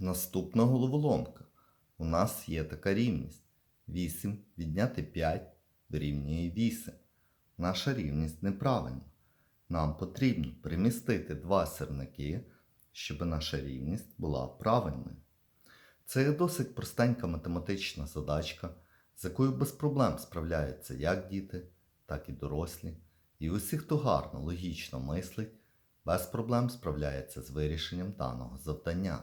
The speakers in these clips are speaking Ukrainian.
Наступна головоломка. У нас є така рівність. 8 відняти 5 дорівнює 8. Наша рівність неправильна. Нам потрібно перемістити два сірники, щоб наша рівність була правильною. Це досить простенька математична задачка, з якою без проблем справляються як діти, так і дорослі. І усі, хто гарно, логічно мислить, без проблем справляється з вирішенням даного завдання.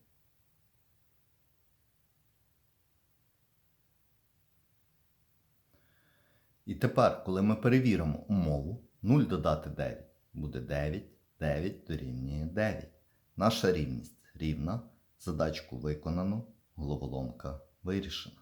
І тепер, коли ми перевіримо умову, 0 додати 9 буде 9, 9 дорівнює 9. Наша рівність рівна. Задачку виконано, головоломка вирішена.